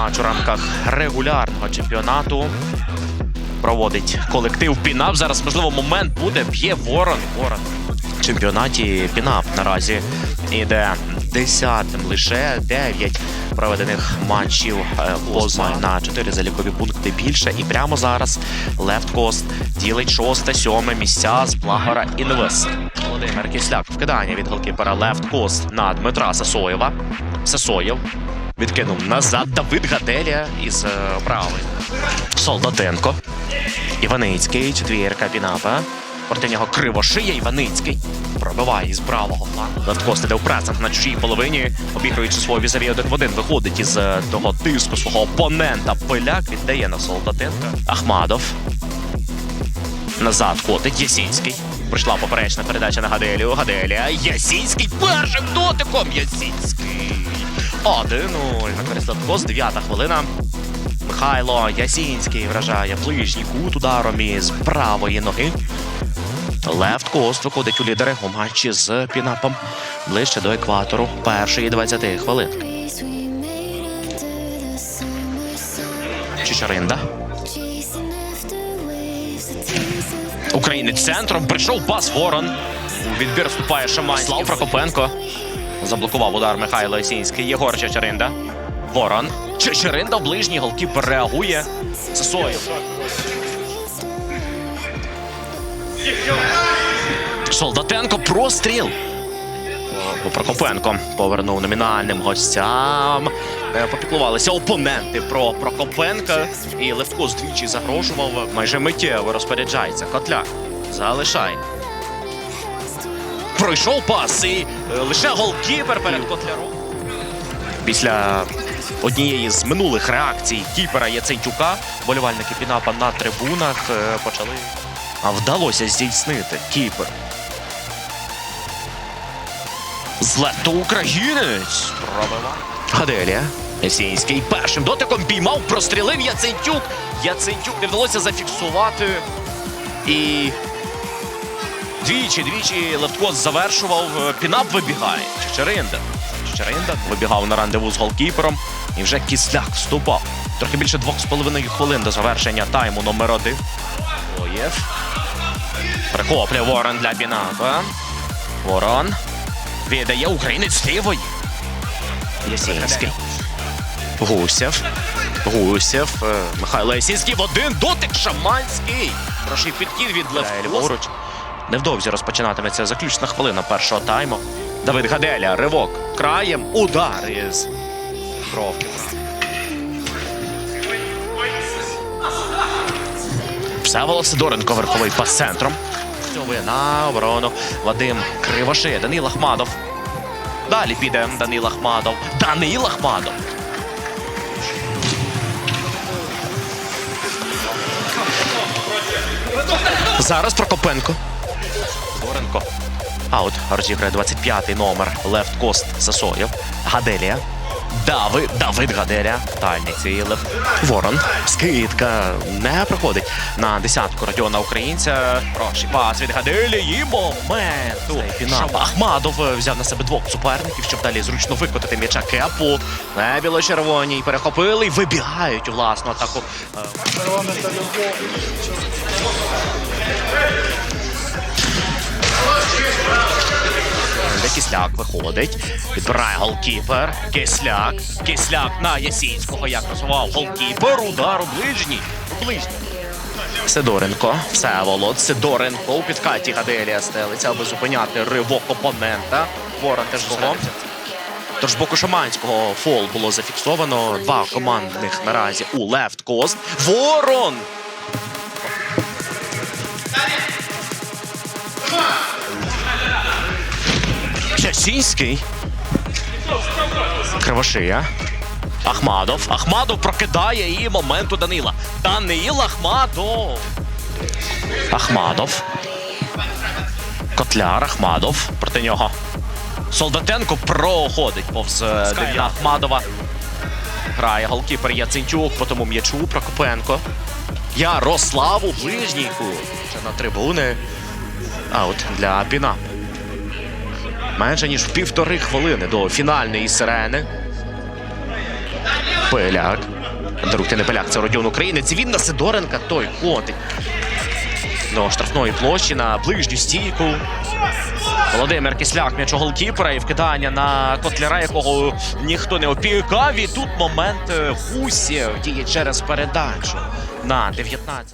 матч у рамках регулярного чемпіонату. Проводить колектив Пінап. Зараз, можливо, момент буде. Б'є ворон. Ворон. В чемпіонаті Пінап наразі іде десятим лише 9 проведених матчів е, поза на 4 залікові пункти більше. І прямо зараз Лефт Кост ділить шосте, сьоме місця з Благора Інвест. Володимир Кисляк вкидання від голкіпера Лефт Кост на Дмитра Сасоєва. Сасоєв відкинув назад Давид Гаделія із е, правої. Солдатенко. Іваницький, четвірка Пінапа. Проти нього кривошия Іваницький. Пробиває із правого флангу. Левткост іде в пресинг на чужій половині, обігруючи свого візаві один в один. Виходить із е, того тиску свого опонента. Пиляк віддає на Солдатенка. Ахмадов. Назад котить Ясінський. Прийшла поперечна передача на Гаделію. Гаделія. Ясінський першим дотиком. Ясінський. 1-0 на користь Левткост. Дев'ята хвилина. Михайло Ясінський вражає ближній кут ударом із правої ноги. Лефт Кост виходить у лідери у матчі з Пінапом ближче до екватору першої 20 хвилин. Чичаринда. Українець центром прийшов пас Ворон. У відбір вступає Шамань. Слав Прокопенко. Заблокував удар Михайло Ясінський. Єгор Чечеринда. Ворон. Чечеринда в ближній голкіпер реагує. Сосоєв. Солдатенко простріл. Прокопенко повернув номінальним гостям. Е, Попіклувалися опоненти про Прокопенка. І Левко двічі загрожував. Майже миттєво розпоряджається. Котляк залишає. Пройшов пас і е, лише голкіпер перед Котляром. Після однієї з минулих реакцій кіпера Яцентюка болівальники Пінапа на трибунах е, почали. А вдалося здійснити кіпер. Злето українець пробиває. Гаделія. Ясінський першим дотиком піймав, прострілив Яцентюк. Яцентюк не вдалося зафіксувати. І двічі, двічі Левткос завершував. Пінап вибігає. Чечеринда. Чечеринда вибігав на рандеву з голкіпером. І вже Кісляк вступав. Трохи більше двох з половиною хвилин до завершення тайму номер один. Оєв. Прихоплює Ворон для Пінапа. Ворон. Віддає українець лівої. Ясінський. Гусєв. Гусєв. Е, Михайло Ясінський в один дотик Шаманський. Хороший підхід від ліворуч. Невдовзі розпочинатиметься заключна хвилина першого тайму. Давид Гаделя, ривок краєм, удар із бровки. Всеволод Сидоренко верховий пас центром. На оборону Вадим Кривошея, Данил Ахмадов. Далі піде Данил Ахмадов. Данил Ахмадов. Зараз Прокопенко. Горенко. Аут розіграє 25-й номер Лефт Кост Сасоєв. Гаделія. Давид, Давид Гаделя. Дальній цілив. Ворон. Скидка не проходить на десятку Родіона Українця. Хороший пас від Гаделі. І моменту. Шаб Ахмадов взяв на себе двох суперників, щоб далі зручно викотити м'яча кепу. Не біло-червоні перехопили і вибігають у власну атаку. Кисляк виходить. Підбирає голкіпер. Кисляк. Кисляк на Ясінського. Як розвивав голкіпер. Удар у ближній. У ближній. Сидоренко. Всеволод. Сидоренко у підкаті Гаделія стелиться, аби зупиняти ривок опонента. Ворон теж злого. Тож з боку Шаманського фол було зафіксовано. Два командних наразі у лефт кост. Ворон! Ясінський. Кривошия. Ахмадов. Ахмадов прокидає і моменту Данила. Данил Ахмадов. Ахмадов. Котляр Ахмадов. Проти нього. Солдатенко проходить повз е, Ахмадова. Грає голкіпер Яцентюк, по тому м'ячу Прокопенко. Ярослав у ближній кут. На трибуни. Аут для Піна. Менше ніж півтори хвилини до фінальної сирени. Пиляк. Даруйте не поляк, це Родіон Українець. Він на Сидоренка той ходить. До штрафної площі на ближню стійку. Володимир Кисляк м'яч у голкіпера і вкидання на котляра, якого ніхто не опікав. І тут момент е, Гусєв діє через передачу на 19.